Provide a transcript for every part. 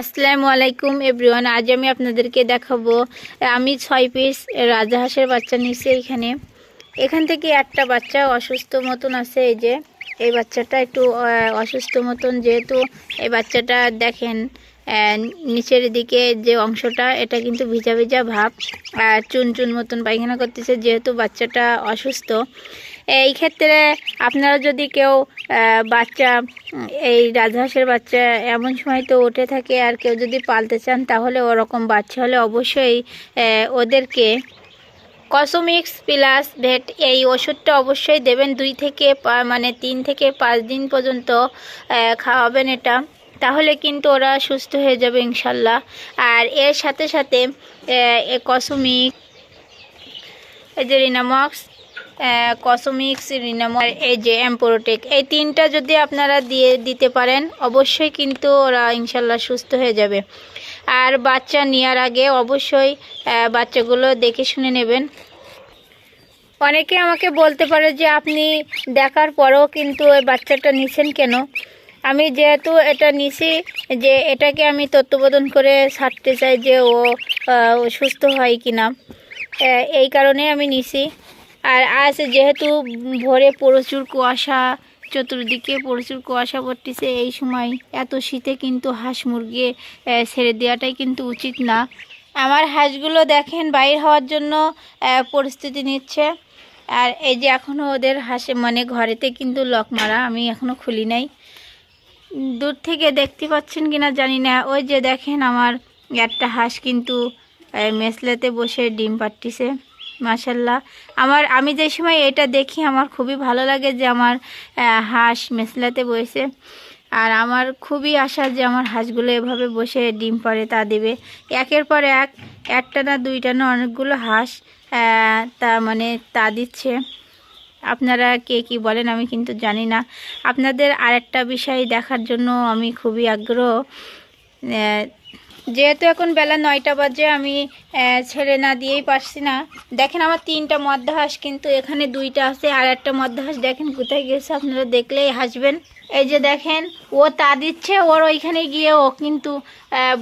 আসসালামু আলাইকুম, এভরিওয়ান। আজ আমি আপনাদেরকে দেখাবো, আমি ছয় পিস রাজাহাঁসের বাচ্চা নিয়েছি এখানে। এখান থেকে একটা বাচ্চা অসুস্থ মতন আছে, এই যে, এই বাচ্চাটা একটু অসুস্থ মতন যেহেতু এই বাচ্চাটা দেখেন নিচের দিকে যে অংশটা, এটা কিন্তু ভিজা ভিজা ভাব চুন চুন মতন পায়খানা করতেছে, যেহেতু বাচ্চাটা অসুস্থ। এই ক্ষেত্রে আপনারা যদি কেউ বাচ্চা, এই রাজহাঁসের বাচ্চা এমন সময় তো উঠে থাকে আর কেউ যদি পালতে চান তাহলে ওরকম বাচ্চা হলে অবশ্যই ওদেরকে কসমিক্স প্লাস ভেট এই ওষুধটা অবশ্যই দেবেন। দুই থেকে মানে তিন থেকে পাঁচ দিন পর্যন্ত খাওয়াবেন এটা। তাহলে কিন্তু ওরা সুস্থ হয়ে যাবে ইনশাল্লাহ। আর এর সাথে সাথে কসমিক এই যে রিনামক্স কসমিক্স রিনামক এই যে অ্যাম্পোরোটেক এই তিনটা যদি আপনারা দিয়ে দিতে পারেন, অবশ্যই কিন্তু ওরা ইনশাল্লাহ সুস্থ হয়ে যাবে। আর বাচ্চা নেওয়ার আগে অবশ্যই বাচ্চাগুলো দেখে শুনে নেবেন। অনেকে আমাকে বলতে পারে যে, আপনি দেখার পরেও কিন্তু ওই বাচ্চাটা নিছেন কেন? আমি যেহেতু এটা নিছি, যে এটাকে আমি তত্ত্বাবধান করে ছাড়তে চাই যে ও সুস্থ হয় কি না এই কারণে আমি নিছি। আর আজ যেহেতু ভোরে প্রচুর কুয়াশা, চতুর্দিকে প্রচুর কুয়াশা পড়তেছে, এই সময় এত শীতে কিন্তু হাঁস মুরগি ছেড়ে দেওয়াটাই কিন্তু উচিত না। আমার হাঁসগুলো দেখেন বাইর হওয়ার জন্য পরিস্থিতি নিচ্ছে। আর এই যে এখনও ওদের হাঁসে মানে ঘরেতে কিন্তু লক মারা, আমি এখনও খুলি নাই। দূর থেকে দেখতে পাচ্ছেন কিনা জানি না। ওই যে দেখেন আমার একটা হাঁস কিন্তু মেসলেতে বসে ডিম পাড়তিছে। মাসাল্লাহ আমার, আমি যে সময় এটা দেখি, আমার খুবই ভালো লাগে যে আমার হাঁস মেসলাতে বসে। আর আমার খুবই আশা যে আমার হাঁসগুলো এভাবে বসে ডিম পাড়ে, তা দেবে। একের পর এক, একটা না দুইটা না অনেকগুলো হাঁস তা মানে তা দিচ্ছে। আপনারা কে কি বলেন আমি কিন্তু জানি না। আপনাদের আরেকটা বিষয় দেখার জন্য আমি খুবই আগ্রহ যেহেতু এখন বেলা নয়টা বাজে, আমি ছেড়ে না দিয়েই পারছি না। দেখেন আমার তিনটা মদ্দা হাঁস কিন্তু এখানে দুইটা আছে আর একটা মদ্দা হাঁস দেখেন কোথায় গেছে, আপনারা দেখলেই হাসবেন। এই যে দেখেন, ও তা দিচ্ছে, ওর ওইখানে গিয়ে ও কিন্তু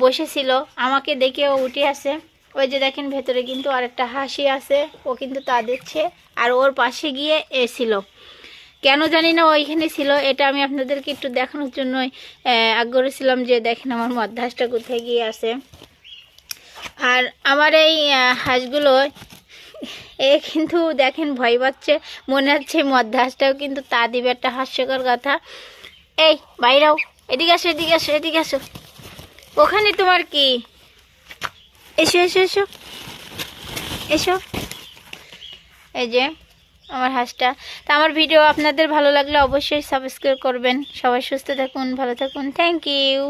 বসেছিল। আমাকে দেখে ও উঠে আসে। ওই যে দেখেন, ভেতরে কিন্তু আরেকটা হাসি আছে, ও কিন্তু তা দিচ্ছে। আর ওর পাশে গিয়ে এসিল কেন জানি না ওইখানে ছিল, এটা আমি আপনাদেরকে একটু দেখানোর জন্যই আগ্রহী ছিলাম যে দেখেন আমার মধ্যাসটা কোথায় গিয়ে আছে। আর আমার এই হাঁসগুলো, এ কিন্তু দেখেন ভয় পাচ্ছে, মনে হচ্ছে মধ্যাসটাও কিন্তু তা দিবে, একটা হাস্যকর কথা। এই বাইরাও এদিকে আসো এদিকে আসো এদিকে আসো। ওখানে তোমার কি? এসো এসো এসো। এসো। এই যে আমার হাঁসটা। তা আমার ভিডিও আপনাদের ভালো লাগলে অবশ্যই সাবস্ক্রাইব করবেন। সবাই সুস্থ থাকুন, ভালো থাকুন। Thank you